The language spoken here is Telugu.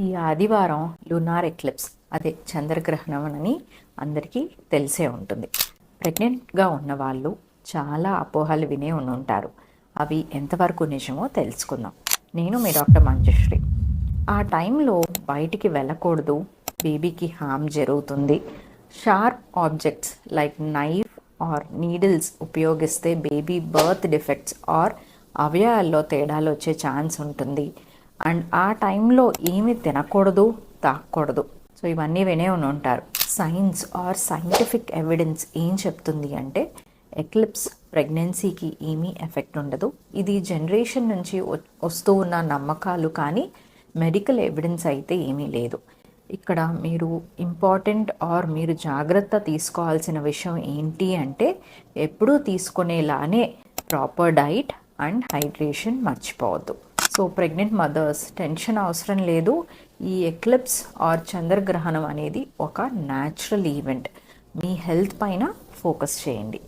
ఈ ఆదివారం లునార్ ఎక్లిప్స్ అదే చంద్రగ్రహణం అని అందరికీ తెలిసే ఉంటుంది. ప్రెగ్నెంట్గా ఉన్న వాళ్ళు చాలా అపోహలు వినే ఉండి ఉంటారు అవి ఎంతవరకు నిజమో తెలుసుకుందాం. నేను మీ డాక్టర్ మంజుశ్రీ. ఆ టైంలో బయటికి వెళ్ళకూడదు. బేబీకి హామ్ జరుగుతుంది. Sharp objects like knife or needles ఉపయోగిస్తే బేబీ బర్త్ డిఫెక్ట్స్ ఆర్ అవయవాల్లో తేడాలు వచ్చే ఛాన్స్ ఉంటుంది. అండ్ ఆ టైంలో ఏమి తినకూడదు తాకూడదు. సో ఇవన్నీ వినే ఉండి ఉంటారు సైన్స్ ఆర్ సైంటిఫిక్ ఎవిడెన్స్ ఏం చెప్తుంది అంటే ఎక్లిప్స్ ప్రెగ్నెన్సీకి ఏమీ ఎఫెక్ట్ ఉండదు. ఇది జనరేషన్ నుంచి వస్తూ ఉన్న నమ్మకాలు కానీ మెడికల్ ఎవిడెన్స్ అయితే ఏమీ లేదు. ఇక్కడ మీరు ఇంపార్టెంట్ ఆర్ మీరు జాగ్రత్త తీసుకోవాల్సిన విషయం ఏంటి అంటే ఎప్పుడూ తీసుకునేలానే ప్రాపర్ డైట్ అండ్ హైడ్రేషన్ మర్చిపోవద్దు. సో ప్రెగ్నెంట్ మదర్స్ టెన్షన్ అవసరం లేదు. ఈ ఎక్లిప్స్ ఆర్ చంద్రగ్రహణం అనేది ఒక న్యాచురల్ ఈవెంట్ మీ హెల్త్ పైన ఫోకస్ చేయండి.